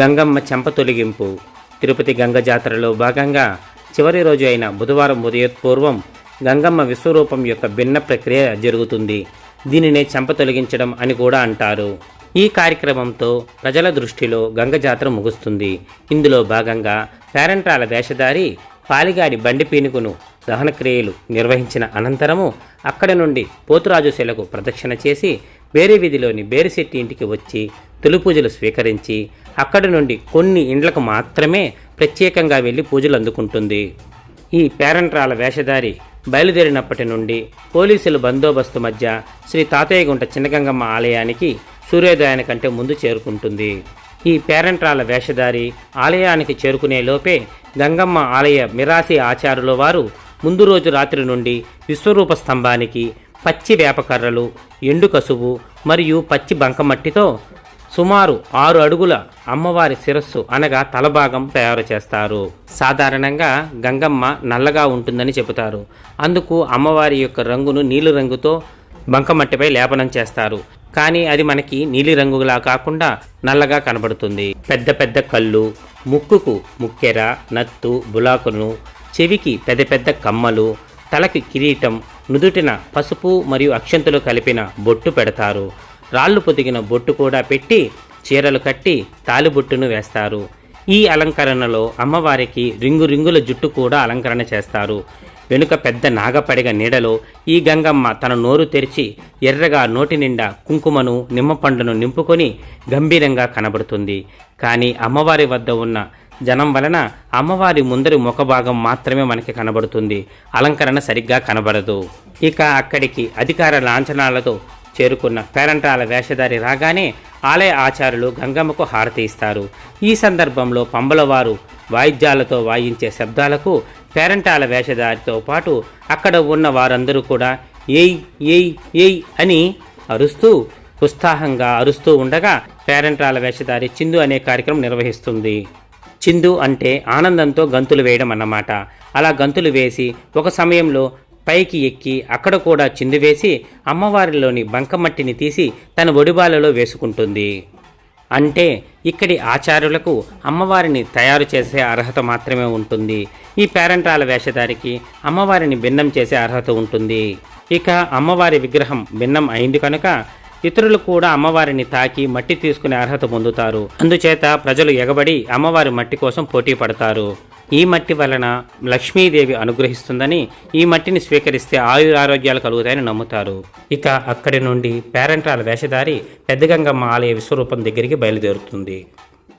గంగమ్మ చెంప తొలగింపు. తిరుపతి గంగ జాతరలో భాగంగా చివరి రోజు అయిన బుధవారం ఉదయోత్పూర్వం గంగమ్మ విశ్వరూపం యొక్క భిన్న ప్రక్రియ జరుగుతుంది. దీనినే చెంప తొలగించడం అని కూడా అంటారు. ఈ కార్యక్రమంతో ప్రజల దృష్టిలో గంగ జాతర ముగుస్తుంది. ఇందులో భాగంగా పేరంట్రాల వేషధారి పాలిగాడి బండి పీనుకును దహనక్రియలు నిర్వహించిన అనంతరము అక్కడి నుండి పోతురాజు శిలకు ప్రదక్షిణ చేసి వేరే వీధిలోని బేరిశెట్టి ఇంటికి వచ్చి తొలి పూజలు స్వీకరించి అక్కడి నుండి కొన్ని ఇండ్లకు మాత్రమే ప్రత్యేకంగా వెళ్ళి పూజలు అందుకుంటుంది. ఈ పేరంట్రాల వేషధారి బయలుదేరినప్పటి నుండి పోలీసుల బందోబస్తు మధ్య శ్రీ తాతయ్యగుంట చిన్నగంగమ్మ ఆలయానికి సూర్యోదయానికంటే ముందు చేరుకుంటుంది. ఈ పేరంట్రాల వేషధారి ఆలయానికి చేరుకునే లోపే గంగమ్మ ఆలయ మిరాసి ఆచారుల వారు ముందు రోజు రాత్రి నుండి విశ్వరూప స్తంభానికి పచ్చి వేపకర్రలు ఎండు కసువు మరియు పచ్చి బంకమట్టితో సుమారు ఆరు అడుగుల అమ్మవారి శిరస్సు అనగా తలభాగం తయారు చేస్తారు. సాధారణంగా గంగమ్మ నల్లగా ఉంటుందని చెబుతారు. అందుకు అమ్మవారి యొక్క రంగును నీలి రంగుతో బంకమట్టిపై లేపనం చేస్తారు. కానీ అది మనకి నీలి రంగులా కాకుండా నల్లగా కనబడుతుంది. పెద్ద పెద్ద కళ్ళు ముక్కుకు ముక్కెర నత్తు బులాకును చెవికి పెద్ద పెద్ద కమ్మలు తలకి కిరీటం నుదుటిన పసుపు మరియు అక్షంతులు కలిపిన బొట్టు పెడతారు. రాళ్ళు పొదిగిన బొట్టు కూడా పెట్టి చీరలు కట్టి తాలిబొట్టును వేస్తారు. ఈ అలంకరణలో అమ్మవారికి రింగు రింగుల జుట్టు కూడా అలంకరణ చేస్తారు. వెనుక పెద్ద నాగపడిగ నీడలో ఈ గంగమ్మ తన నోరు తెరిచి ఎర్రగా నోటి నిండా కుంకుమను నిమ్మపండును నింపుకొని గంభీరంగా కనబడుతుంది. కానీ అమ్మవారి వద్ద ఉన్న జనం వలన అమ్మవారి ముందరి ముఖభాగం మాత్రమే మనకి కనబడుతుంది. అలంకరణ సరిగ్గా కనబడదు. ఇక అక్కడికి అధికార లాంఛనాలతో చేరుకున్న పేరంటాల వేషధారి రాగానే ఆలయ ఆచారులు గంగమ్మకు హారతి ఇస్తారు. ఈ సందర్భంలో పంబలవారు వాయిద్యాలతో వాయించే శబ్దాలకు పేరంటాల వేషధారితో పాటు అక్కడ ఉన్న వారందరూ కూడా ఏయ్ ఏయ్ ఏయ్ అని అరుస్తూ ఉత్సాహంగా అరుస్తూ ఉండగా పేరంటాల వేషధారి చిందు అనే కార్యక్రమం నిర్వహిస్తుంది. చిందు అంటే ఆనందంతో గంతులు వేయడం అన్నమాట. అలా గంతులు వేసి ఒక సమయంలో పైకి ఎక్కి అక్కడ కూడా చిందు వేసి అమ్మవారిలోని బంకమట్టిని తీసి తన ఒడిబాలలో వేసుకుంటుంది. అంటే ఇక్కడి ఆచార్యులకు అమ్మవారిని తయారు చేసే అర్హత మాత్రమే ఉంటుంది. ఈ పేరంట్రాల వేషధారికి అమ్మవారిని భిన్నం చేసే అర్హత ఉంటుంది. ఇక అమ్మవారి విగ్రహం భిన్నం అయింది కనుక ఇతరులు కూడా అమ్మవారిని తాకి మట్టి తీసుకునే అర్హత పొందుతారు. అందుచేత ప్రజలు ఎగబడి అమ్మవారి మట్టి కోసం పోటీ పడతారు. ఈ మట్టి వలన లక్ష్మీదేవి అనుగ్రహిస్తుందని ఈ మట్టిని స్వీకరిస్తే ఆయురారోగ్యాలు కలుగుతాయని నమ్ముతారు. ఇక అక్కడి నుండి పేరంట్రాల వేషధారి పెద్దగంగమ్మ ఆలయ విశ్వరూపం దగ్గరికి బయలుదేరుతుంది.